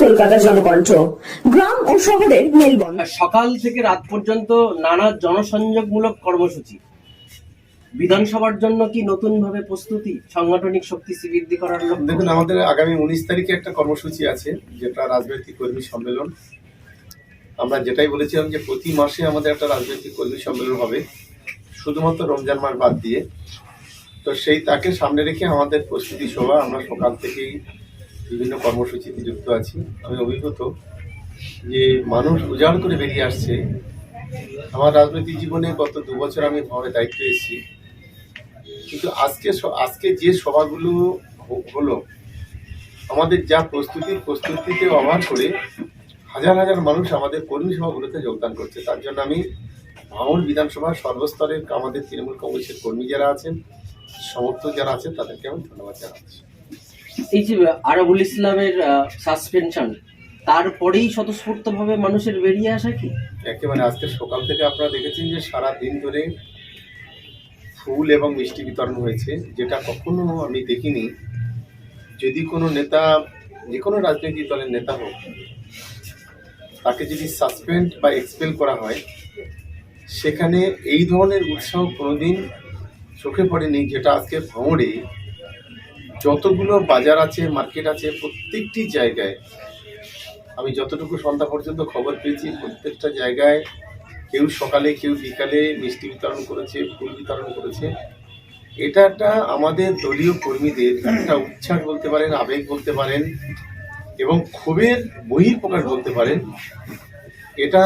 কলকাতা জনকণ্ঠ। গ্রাম ও শহরের মেলবন্ধন। সকাল থেকে রাত পর্যন্ত নানা জনসংযোগমূলক কর্মসূচি। বিধানসভার জন্য কি নতুন ভাবে প্রস্তুতি? সাংগঠনিক শক্তি বৃদ্ধি করার লক্ষ্য? দেখুন আমাদের আগামী উনিশ তারিখে একটা কর্মসূচি আছে যেটা রাজনৈতিক কর্মী সম্মেলন। আমরা যেটাই বলেছিলাম যে প্রতি মাসে আমাদের একটা রাজনৈতিক কর্মী সম্মেলন হবে শুধুমাত্র রমজান মাস বাদ দিয়ে। তো সেই তাকে সামনে রেখে আমাদের প্রস্তুতি সভা আমরা সকাল থেকেই বিভিন্ন কর্মসূচিতে যুক্ত আছি। আমি অভিজ্ঞত যে মানুষ উজাড় করে বেরিয়ে আসছে। আমার রাজনৈতিক জীবনে গত দু বছর আমি ভাবে দায়িত্ব এসেছি। কিন্তু আজকে আজকে যে সভাগুলো হলো, আমাদের যা প্রস্তুতি, প্রস্তুতিতে অভাব করে হাজার হাজার মানুষ আমাদের কর্মী সভাগুলোতে যোগদান করছে। তার জন্য আমি ভাঙড় বিধানসভার সর্বস্তরের আমাদের তৃণমূল কংগ্রেসের কর্মী যারা আছেন, সমর্থক যারা আছেন, তাদেরকে আমি ধন্যবাদ জানাচ্ছি। এই যে আরবুল ইসলামের সাসপেনশন তারপরেই স্বতঃস্ফূর্তভাবে মানুষের বেরিয়ে আসা কি? একেবারে আজকে সকাল থেকে আপনারা দেখেছেন যে সারা দিন ধরে ফুল এবং মিষ্টি বিতরণ হয়েছে, যেটা কখনো আমি দেখিনি। যদি কোনো নেতা, যে কোনো রাজনৈতিক দলের নেতা হোক, তাকে যদি সাসপেন্ড বা এক্সপেল করা হয়, সেখানে এই ধরনের উৎসাহ কোনোদিন চোখে পড়েনি, যেটা আজকে ভাঙড়ে যতগুলো বাজার আছে, মার্কেট আছে, প্রত্যেকটি জায়গায় আমি যতটুকু সন্ধ্যা পর্যন্ত খবর পেয়েছি, প্রত্যেকটা জায়গায় কেউ সকালে, কেউ বিকালে মিষ্টি বিতরণ করেছে, ফুল বিতরণ করেছে। এটা একটা আমাদের দলীয় কর্মীদের একটা উচ্ছ্বাস বলতে পারেন, আবেগ বলতে পারেন এবং ক্ষোভের বহিঃপ্রকাশ বলতে পারেন। এটা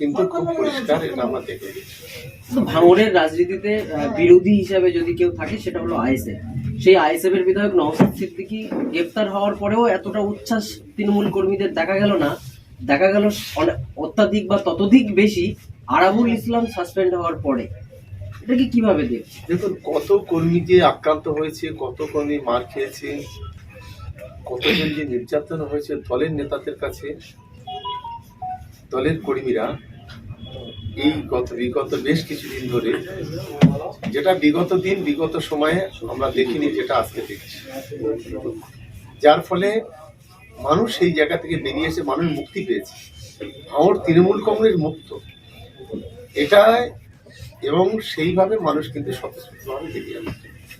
কিন্তু খুব পরিষ্কার এটা আমরা দেখে তো ভাঙড়ের রাজনীতিতে বিরোধী হিসাবে যদি কেউ থাকে সেটা হলো আইএসএফ। সেই আইএসএফ এর বিধায়ক নওসাদ সিদ্দিকী গ্রেফতার হওয়ার পরেও এতটা উচ্ছ্বাস তৃণমূল কর্মীদের দেখা গেল না। দেখা গেল অত্যাধিক বা ততোধিক বেশি আরাবুল ইসলাম সাসপেন্ড হওয়ার পরে। এটাকে কীভাবে দেখছে দেখুন কত কর্মী যে আক্রান্ত হয়েছে কত কর্মী মার খেয়েছে কতজন যে নির্যাতন হয়েছে দলের নেতাদের কাছে দলের কর্মীরা এই গত বিগত বেশ কিছুদিন ধরে যেটা বিগত দিন, বিগত সময়ে আমরা দেখিনি, যেটা আজকে দেখছি। যার ফলে মানুষ সেই জায়গা থেকে বেরিয়ে এসে মানুষ মুক্তি পেয়েছে। আমার তৃণমূল কংগ্রেস মুক্ত। এটা এবং সেইভাবে মানুষ কিন্তু স্বতঃস্ফূর্তভাবে বেরিয়ে আসছে।